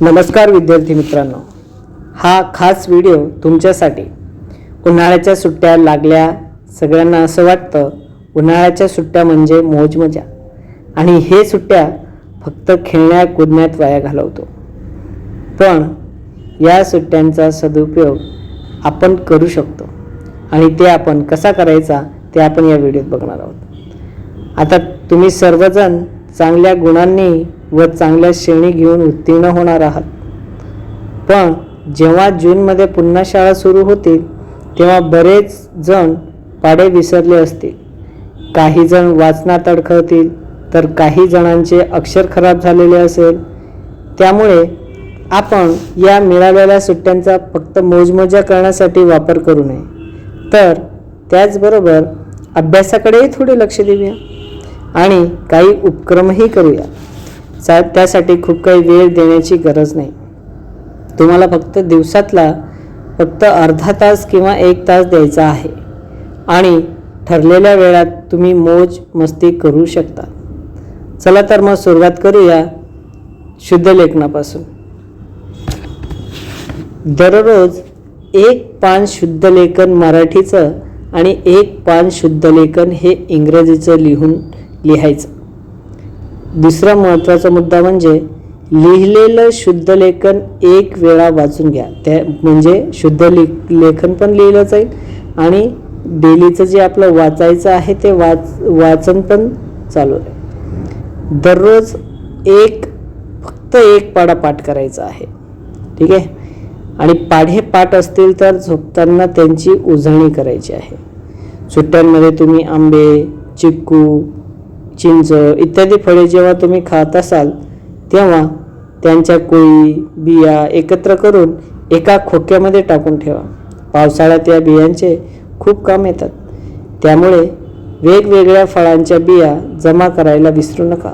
नमस्कार विद्यार्थी मित्रांनो. हा खास व्हिडिओ तुमच्यासाठी उन्हाळ्याच्या सुट्ट्या लागल्या सगळ्यांना असं वाटतं उन्हाळ्याच्या सुट्ट्या म्हणजे मौज मजा. आणि हे सुट्ट्या फक्त खेळण्या कुदण्यात वाया घालवतो. पण या सुट्ट्यांचा सदुपयोग आपण करू शकतो. आणि ते आपण कसा करायचा ते आपण या व्हिडिओत बघणार आहोत. आता तुम्ही सर्वजण चांगल्या गुणांनी व चांगल्या श्रेणी घेऊन उत्तीर्ण होणार आहात. पण जेव्हा जूनमध्ये पुन्हा शाळा सुरू होतील तेव्हा बरेच जण पाडे विसरले असतील. काही जण वाचनात अडखळतील तर काही जणांचे अक्षर खराब झालेले असेल. त्यामुळे आपण या मिळालेल्या सुट्ट्यांचा फक्त मोजमजा करण्यासाठी वापर करू नये. तर त्याचबरोबर अभ्यासाकडेही थोडे लक्ष देऊया. आणि काही उपक्रमही करूया. चा त्यासाठी खूप काही वेळ देण्याची गरज नाही. तुम्हाला फक्त दिवसातला फक्त अर्धा तास किंवा एक तास द्यायचा आहे. आणि ठरलेल्या वेळात तुम्ही मोज मस्ती करू शकता. चला तर मग सुरुवात करूया शुद्ध लेखनापासून. दररोज एक पान शुद्ध लेखन मराठीचं आणि एक पान शुद्ध लेखन हे इंग्रजीचं लिहून लिहायचं. दुसरा महत्त्वाचा मुद्दा म्हणजे लिहिलेलं शुद्ध लेखन एक वेळा वाचून घ्या. त्या म्हणजे शुद्ध ले लेखन पण लिहिलं जाईल आणि डेलीचं जे आपलं वाचायचं आहे ते वाच वाचन पण चालू आहे दररोज एक फक्त एक पाडा पाठ करायचा आहे. ठीक आहे? आणि पाढे पाठ असतील तर झोपताना त्यांची उजळणी करायची आहे. सुट्ट्यांमध्ये तुम्ही आंबे चिक्कू चिंच इत्यादी फळे जेव्हा तुम्ही खात असाल तेव्हा त्यांच्या कोळी बिया एकत्र करून एका खोक्यामध्ये टाकून ठेवा. पावसाळ्यात या बियांचे खूप काम येतात. त्यामुळे वेगवेगळ्या फळांच्या बिया जमा करायला विसरू नका.